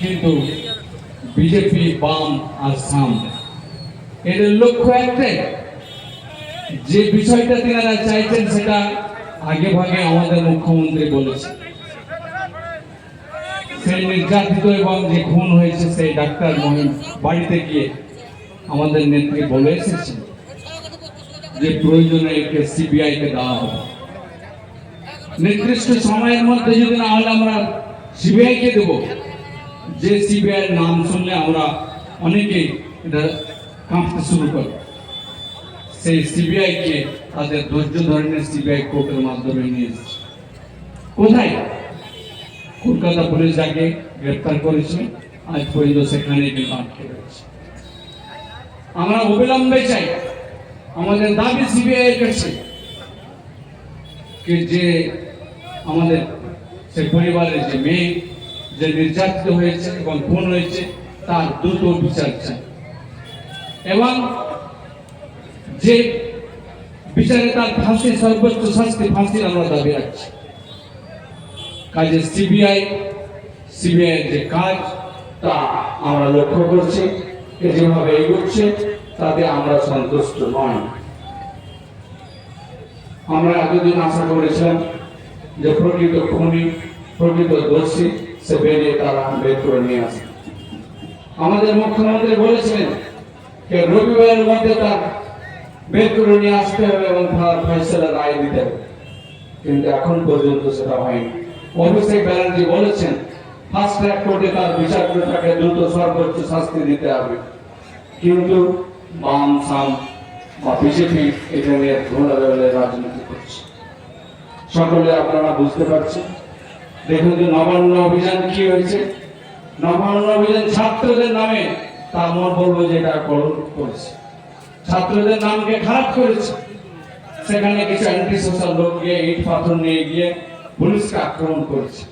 কিন্তু বিজেপি বাম আর সাম এদের লক্ষ্য একটাই, যে বিষয়টা তিনারা চাইছেন সেটা আগে ভাগে আমাদের মুখ্যমন্ত্রী বলেছে। সেই নির্যাতিত এবং যে খুন হয়েছে সেই ডাক্তার মহিম বাড়িতে গিয়ে আমাদের নেত্রী বলে এসেছে যে প্রয়োজনে একে সিবিআই কে দেওয়া হবে। নির্দিষ্ট সময়ের মধ্যে যদি না হলে আমরা সিবিআই কে দেবো। যে সিবিআই নাম শুনলে আমরা অনেকেই এটা কাঁপতে শুরু করি। সেই সিবিআই কে তাদের ধৈর্য ধরনের সিবিআই কোর্টের মাধ্যমে নিয়ে এসেছে। কোথায়? কলকাতা পুলিশ যাকে গ্রেপ্তার করেছে, আজ পর্যন্ত সেখানে আমরা অবিলম্বে চাই, আমাদের দাবি সিবিআই এর কাছে যে আমাদের সে পরিবারের যে মেয়ে যে নির্যাতিত হয়েছে এবং খুন হয়েছে, তার দ্রুত বিচার চাই। এবং যে বিচারে তার ফাঁসি সর্বোচ্চ শাস্তি, ফাঁসির আমরা দাবি রাখছি। কাজে সিবিআই সিবিআই যে কাজ, তা আমরা লক্ষ্য করছি যেভাবে এগোচ্ছে, তাতে আমরা সন্তুষ্ট নয় আমরা এতদিন আশা করেছিলাম যে প্রকৃত খুনি, প্রকৃত দোষী সে বেরিয়ে তারা বের করে নিয়ে আসে। আমাদের মুখ্যমন্ত্রী বলেছিলেন যে রবিবারের মধ্যে তার বের করে নিয়ে আসতে হবে এবং তার ফয়সলা রায় দিতে হবে। কিন্তু এখন পর্যন্ত সেটা হয়নি। অভিষেক ব্যানার্জি বলেছেন, ফার্স্ট ট্র্যাক কোর্টে তার বিচার করে তাকে দ্রুত সর্বোচ্চ শাস্তি দিতে হবে। কিন্তু বাম, সাম বা বিজেপি এটা নিয়ে ঘোরাবেলে রাজনীতি করছে। সকলে আপনারা বুঝতে পারছেন? দেখুন যে নবান্ন অভিযান কি হয়েছে? নবান্ন অভিযান ছাত্রদের নামে তা আমার বলব যে এটা কলঙ্ক করেছে। ছাত্রদের নামকে খারাপ করেছে। সেখানে কিছু অ্যান্টি সোশ্যাল লোক গিয়ে ইট পাথর নিয়ে গিয়ে পুলিশকে আক্রমণ করেছে।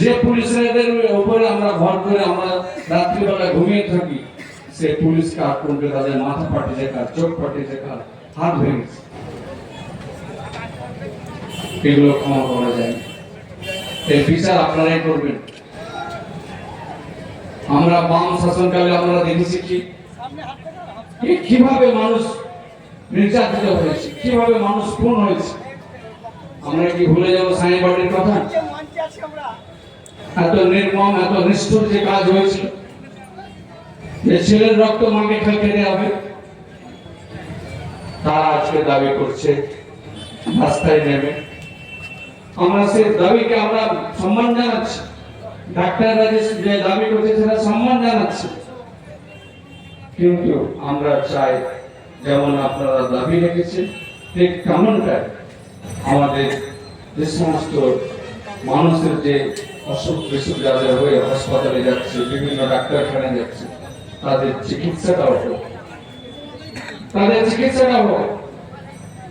যে পুলিশের উপরে আমরা ভর করে আমরা রাত্রিবেলা ঘুমিয়ে থাকি, সে পুলিশকে আক্রমণ করে তাদের মাথা ফাটিয়েছে দেখার, চোখ ফাটিয়েছে কার হাত ভেঙেছে। এগুলো ক্ষমা করা যায়। এর বিচার আপনারাই করবেন। আমরা বাম শাসনকালে আমরা দেখেছি কীভাবে মানুষ নির্যাতিত হয়েছে? কীভাবে মানুষ খুন হয়েছে? আমরা কি ভুলে যাব কথা? এত নির্মম, এত নিষ্ঠুর যে কাজ হয়েছিল। যে ছেলের রক্ত মাকে খেতে হবে। তারা আজকে দাবি করছে, রাস্তায় নেমে। আমরা সেই দাবিকে আমরা সম্মান জানাচ্ছি। ডাক্তাররা যে দাবি করছে সেটা সম্মান জানাচ্ছি। কিন্তু আমরা চাই যেমন আপনারা দাবি রেখেছেন, ঠিক তেমনটাই আমাদের যে সমস্ত মানুষের যে অসুখ বিসুখ যাদের হয়ে হাসপাতালে যাচ্ছে, বিভিন্ন ডাক্তারখানায় যাচ্ছে, তাদের চিকিৎসাটাও হোক। তাদের চিকিৎসাটাও হোক।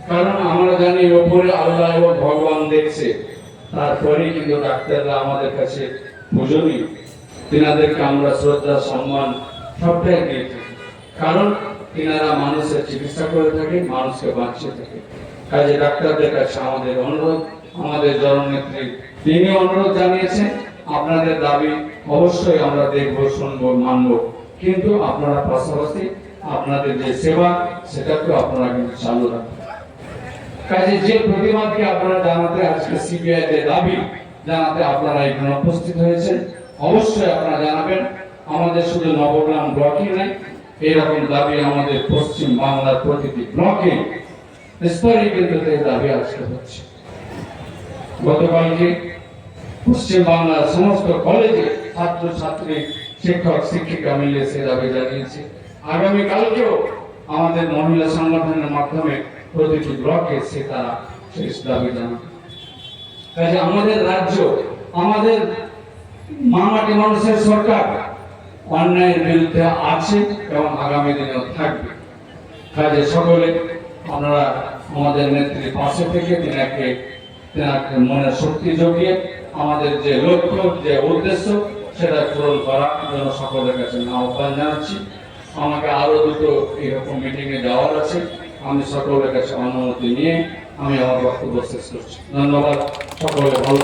কারণ আমরা জানি ওপরে আল্লাহ এবং ভগবান দেখছে। তারপরে কিন্তু ডাক্তাররা আমাদের কাছে পূজনীয়। তিনাদেরকে আমরা শ্রদ্ধা, সম্মান সবটাই দিয়ে থাকি। কারণ তিনারা মানুষের চিকিৎসা করে থাকে, মানুষকে বাঁচিয়ে থাকে। কাজে ডাক্তারদের কাছে আমাদের অনুরোধ, আমাদের জননেত্রী তিনি অনুরোধ জানিয়েছেন, আপনাদের দাবি অবশ্যই আমরা দেখব, শুনব, মানব। কিন্তু আপনারা পাশাপাশি আপনাদের যে সেবা সেটাকেও আপনারা কিন্তু চালু রাখবেন। কাজে যে প্রতিবাদকে আপনারা জানাতে আজকে সিবিআই যে দাবি জানাতে আপনারা এখানে উপস্থিত হয়েছেন, অবশ্যই আপনারা জানাবেন। আমাদের শুধু নবগ্রাম ব্লকই নাই এরকম দাবি আমাদের পশ্চিম বাংলার প্রতিটি ব্লকে স্তরে কিন্তু দাবি আজকে হচ্ছে। গতকালকে পশ্চিম বাংলার সমস্ত কলেজে ছাত্র ছাত্রী শিক্ষক, শিক্ষিকা মিলে সে দাবি জানিয়েছে। আগামী কালকেও আমাদের মহিলা সংগঠনের মাধ্যমে প্রতিটি ব্লকে সে তারা শেষ দাবি কাজে আমাদের রাজ্য, আমাদের মামাটি মানুষের সরকার অন্যায়ের বিরুদ্ধে আছে এবং আগামী দিনেও থাকবে। কাজে সকলে, আপনারা আমাদের নেত্রীর পাশে থেকে তিনাকে তিনাকে মনের শক্তি জগিয়ে আমাদের যে লক্ষ্য, যে উদ্দেশ্য, সেটা পূরণ করার জন্য সকলের কাছে আহ্বান জানাচ্ছি। আমাকে আরও দুটো এরকম মিটিং এ যাওয়ার আছে। আমি সকলের কাছে অনুমতি নিয়ে আমি আমার বক্তব্য শেষ করছি। ধন্যবাদ। সকলে ভালো।